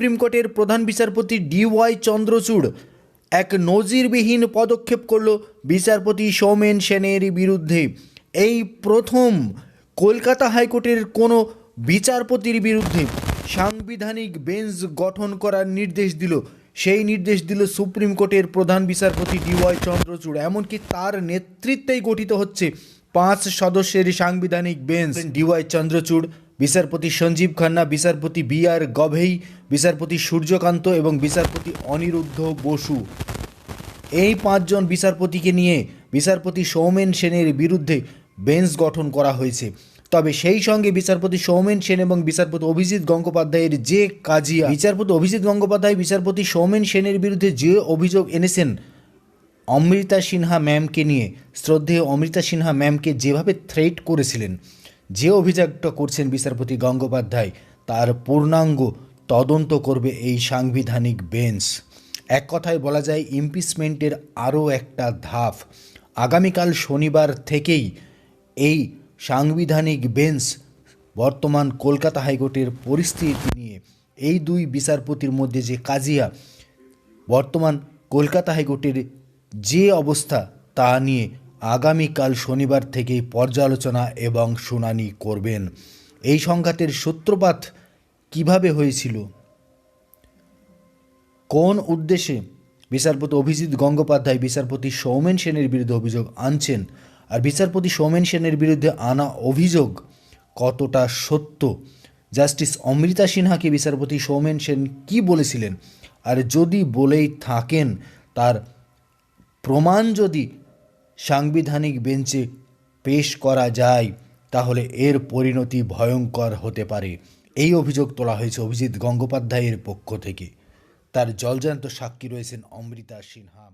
Supreme কোর্টের প্রধান বিচারপতি ডিওয়াই চন্দ্রচূড় এক নজিরবিহীন পদক্ষেপ করল বিচারপতি সৌমেন সেনের বিরুদ্ধে। এই প্রথম কলকাতা হাইকোর্টের কোনো বিচারপতির বিরুদ্ধে সাংবিধানিক বেঞ্চ গঠন করার নির্দেশ দিল। সেই নির্দেশ দিল সুপ্রিম কোর্টের প্রধান বিচারপতি ডিওয়াই চন্দ্রচূড়। এমনকি তার নেতৃত্বেই গঠিত হচ্ছে পাঁচ সদস্যের সাংবিধানিক বেঞ্চ। ডিওয়াই চন্দ্রচূড় বিচারপতি সঞ্জীব খান্না, বিচারপতি বি আর গভেই, বিচারপতি সূর্যকান্ত এবং বিচারপতি অনিরুদ্ধ বসু। এই পাঁচজন বিচারপতিকে নিয়ে বিচারপতি সৌমেন সেনের বিরুদ্ধে বেঞ্চ গঠন করা হয়েছে। তবে সেই সঙ্গে বিচারপতি সৌমেন সেন এবং বিচারপতি অভিজিৎ গঙ্গোপাধ্যায়ের যে কাজিয়া, বিচারপতি অভিজিৎ গঙ্গোপাধ্যায়, বিচারপতি সৌমেন সেনের বিরুদ্ধে যে অভিযোগ এনেছেন অমৃতা সিনহা ম্যামকে নিয়ে, শ্রদ্ধেয় অমৃতা সিনহা ম্যামকে যেভাবে থ্রেট করেছিলেন যে অভিযোগটা করছেন বিচারপতি গঙ্গোপাধ্যায়, তার পূর্ণাঙ্গ তদন্ত করবে এই সাংবিধানিক বেঞ্চ। এক কথায় বলা যায় ইমপিচমেন্টের আরও একটা ধাপ। আগামীকাল শনিবার থেকেই এই সাংবিধানিক বেঞ্চ বর্তমান কলকাতা হাইকোর্টের পরিস্থিতি নিয়ে এই দুই বিচারপতির মধ্যে যে কাজিয়া, বর্তমান কলকাতা হাইকোর্টের যে অবস্থা তা নিয়ে আগামীকাল শনিবার থেকেই পর্যালোচনা এবং শুনানি করবেন। এই সংঘাতের সূত্রপাত কীভাবে হয়েছিল? কোন উদ্দেশ্যে বিচারপতি অভিজিৎ গঙ্গোপাধ্যায়, বিচারপতি সৌমেন সেনের বিরুদ্ধে অভিযোগ আনছেন আর বিচারপতি সৌমেন সেনের বিরুদ্ধে আনা অভিযোগ কতটা সত্য? জাস্টিস অমৃতা সিনহাকে বিচারপতি সৌমেন সেন কি বলেছিলেন? আর যদি বলেই থাকেন, তার প্রমাণ যদি সাংবিধানিক বেঞ্চে পেশ করা যায়, তাহলে এর পরিণতি ভয়ঙ্কর হতে পারে। এই অভিযোগ তোলা হয়েছে অভিজিৎ গঙ্গোপাধ্যায়ের পক্ষ থেকে। তার জলজান্ত সাক্ষী রয়েছেন অমৃতা সিনহা